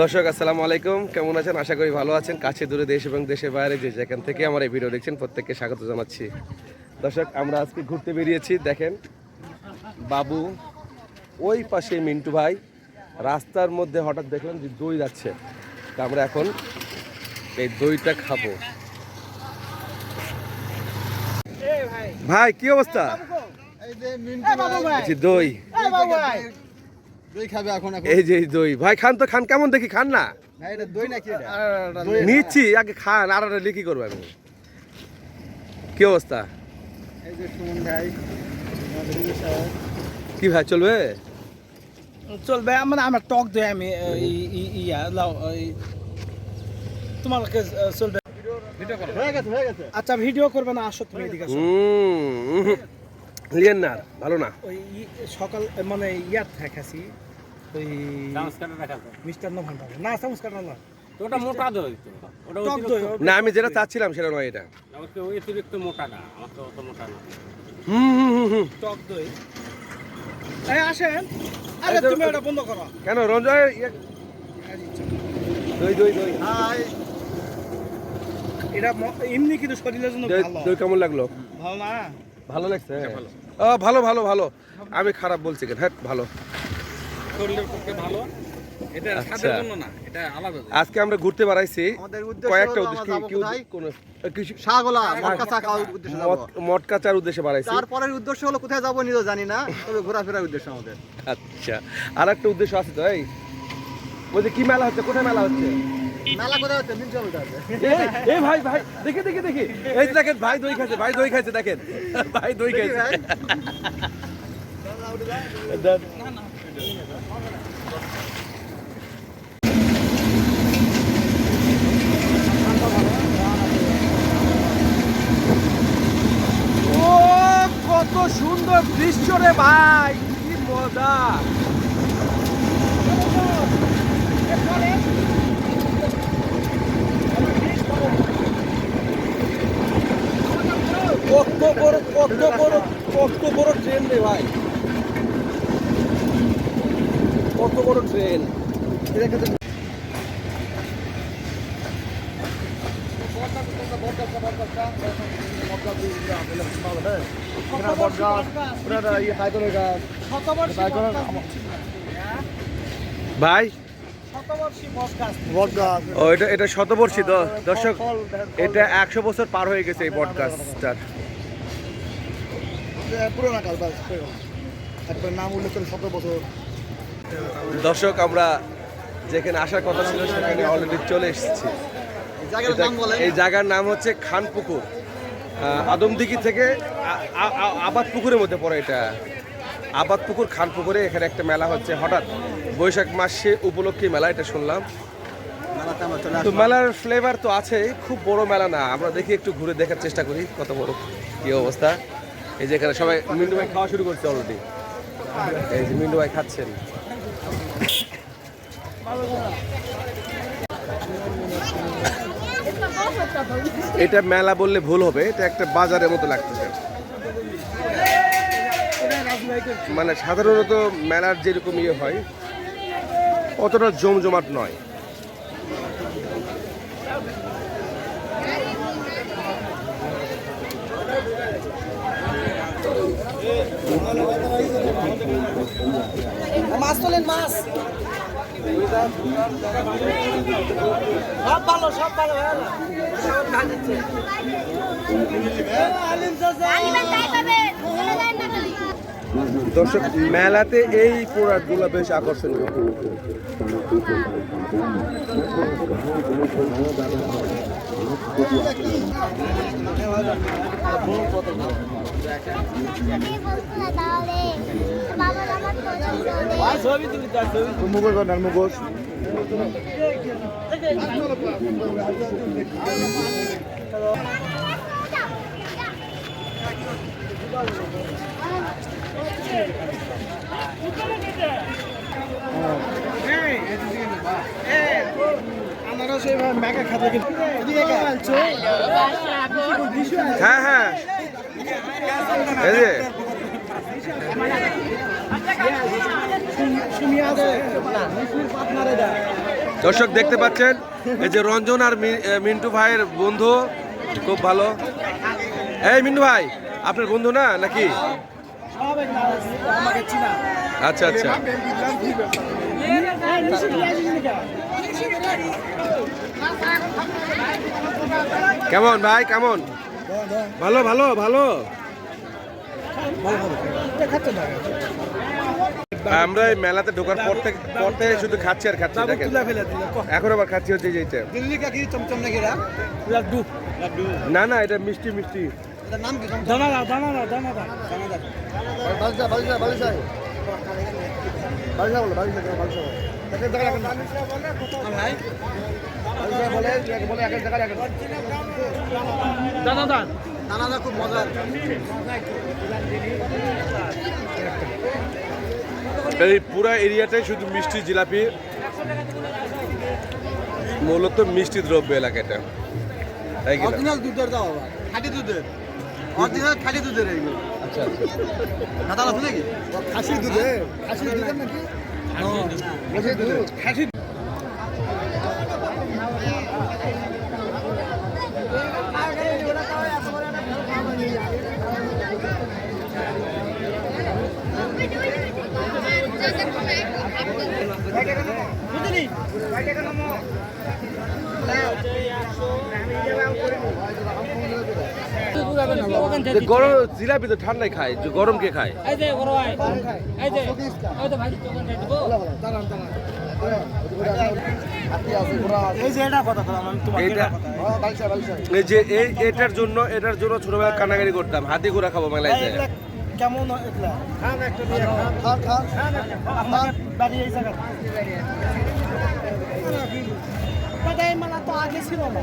দর্শক আসসালামু আলাইকুম। কেমন আছেন? আশা করি ভালো আছেন। কাছে দূরে দেশ এবং দেশের বাইরে যে যেখান থেকে আমার এই ভিডিও দেখছেন প্রত্যেককে স্বাগত জানাচ্ছি। দর্শক আমরা আজকে ঘুরতে বেরিয়েছি। দেখেন বাবু ওই পাশে মিন্টু ভাই রাস্তার মধ্যে হঠাৎ দেখলাম যে দই যাচ্ছে। তা আমরা এখন এই দইটা খাব। ভাই কি অবস্থা? দই। দই খাবে এখন এখন। এই যে দই। ভাই খান তো খান। কেমন দেখি? খান না? না দই নাকি নিচ্ছি আগে খান। আর আর কি করব আমি। কি অবস্থা? এই যে সুমন ভাই আমাদের রিজু সাহেব। কি ভাই চলবে? চলবে মানে আমার টক দই আমি ইয়া লাও তোমার চলবে। হয়ে গেছে হয়ে গেছে। আচ্ছা ভিডিও করবে না আসো তুমি এদিকে হুম। লিয়েন না ভালো না। ওই সকাল মানে ইয়াত দেখাছি ওই মিষ্টান্ন ভান্ডার না কাটা না ওটা মোটা দই ওটা টক দই না আমি যেটা চাচ্ছিলাম সেটা নয় এটা। অতিরিক্ত মোটা না আমার তো অত মোটা না। হুম হুম হুম হুম। টক দই। এই আসেন। আরে তুমি ওটা বন্ধ করো। কেন রঞ্জয় ইয়ে- দই দই দই। হাই। এটা এমনি কিন্তু শরীরের জন্য ভালো। দই কেমন লাগল? ভালো না? ভালো লাগছে? ও, ভালো। ভালো ভালো আমি খারাপ বলছি কেন? হ্যাঁ ভালো। শরীরের পক্ষে ভালো। এটা আচ্ছা। স্বাদের জন্য না এটা আলাদা আজকে আমরা ঘুরতে বাড়াইছি। আমাদের উদ্দেশ্য কয়েকটা উদ্দেশ্য আমরা কি- কি কোথায়? কোন কিছু শাহগোলা মটকা চা খাওয়ার উদ্দেশ্যে বাড়াইছি তারপরের উদ্দেশ্য হলো কোথায় যাব নিজেও জানি না তবে ঘোরাফেরার উদ্দেশ্য আমাদের। আচ্ছা। আর একটা উদ্দেশ্য আছে তো এই? বলছি কি মেলা হচ্ছে? কোথায় মেলা হচ্ছে? মেলা কোথায় হচ্ছে মিউজিয়ামটা আছে এই, এই ভাই ভাই দেখে দেখে দেখি এই দেখেন ভাই দই খাইছে ভাই দই খাইছে দেখেন ভাই দই খাইছে ভাই। দেন। ও কত সুন্দর দৃশ্য রে ভাই কি মজা কত বড় কত বড় কত বড় ট্রেন রে ভাই। কত বড় ট্রেন ভাই? এটা শতবর্ষী তো দর্শক এটা একশো বছর পার হয়ে গেছে এই পডকাস্টটার পুরোনো কাল বাস একবার নাম উল্লেখ করে শত বছর দর্শক আমরা যেখানে আসার কথা ছিল সেখানে অলরেডি চলে এসেছি। এই জায়গার নাম হচ্ছে খানপুকুর। আদমদিঘি থেকে আবাদ পুকুরের মধ্যে পড়ে এটা। আবাদ পুকুর খানপুকুরে এখানে একটা মেলা হচ্ছে। হঠাৎ বৈশাখ মাসে উপলক্ষে মেলা এটা শুনলাম। তো মেলার ফ্লেভার তো আছে খুব বড় মেলা না। আমরা দেখি একটু ঘুরে দেখার চেষ্টা করি কত বড় কি অবস্থা। এই যে এখানে সবাই মিন্টু ভাই খাওয়া শুরু করছে অলরেডি এই যে মিন্টু ভাই খাচ্ছেন। এটা মেলা বললে ভুল হবে, এটা একটা বাজারের মতো লাগতেছে। মানে সাধারণত মেলার যেরকম ইয়ে হয়, অতটা জমজমাট নয়। মাছ তোলেন মাছ। সব ভালো সব ভালো হ্যাঁ। দর্শক মেলাতে এই প্রোডাক্টগুলো বেশ আকর্ষণীয়। কিন্তু এদিকে আলছো হ্যাঁ হ্যাঁ। দর্শক দেখতে পাচ্ছেন, এই যে রঞ্জন আর মিন্টু ভাইয়ের বন্ধু, খুব ভালো। এই মিন্টু ভাই, আপনার বন্ধু না, নাকি? আচ্ছা আচ্ছা। কেমন ভাই, কেমন? ভালো ভালো ভালো। আমরা এই মেলাতে ঢোকার পর থেকে পর থেকে শুধু খাচ্ছি আর খাচ্ছি দেখেন। এখন আবার খাচ্ছি হচ্ছে যে এইটা। দিল্লি কা কি চমচম নাকি রা? লাড্ডু। না না এটা মিষ্টি মিষ্টি। নাম কি? চমচম? দানা দানা দানা দাও বালিশা বালিশা বালিশা বালিশা বলো জায়গা রাখেন ভাই। খুব মজার। এই পুরা এরিয়াটাই শুধু মিষ্টি জিলাপি। মূলত মিষ্টি দ্রব্য এলাকাটা। তাই কি না? অরিজিনাল দুধের দাও বাবা খাঁটি দুধের। অরিজিনাল খাঁটি দুধের এইগুলো আচ্ছা আচ্ছা। কাতাল আছে নাকি খাসির দুধে খাসির দুধের নাকি? খাসির দুধ খাসির গরম জিলাপি তো ঠান্ডায় খায় গরম কে খায়? এই যে এই এটার জন্য এটার জন্য ছোটবেলায় কান্নাকারি করতাম। হাতি ঘোড়া খাব মেলায় কেমন মেলা তো আগে ছিল না।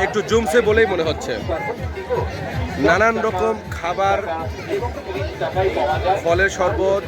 একটু জমছে বলেই মনে হচ্ছে নানান রকম খাবার ফলের শরবত.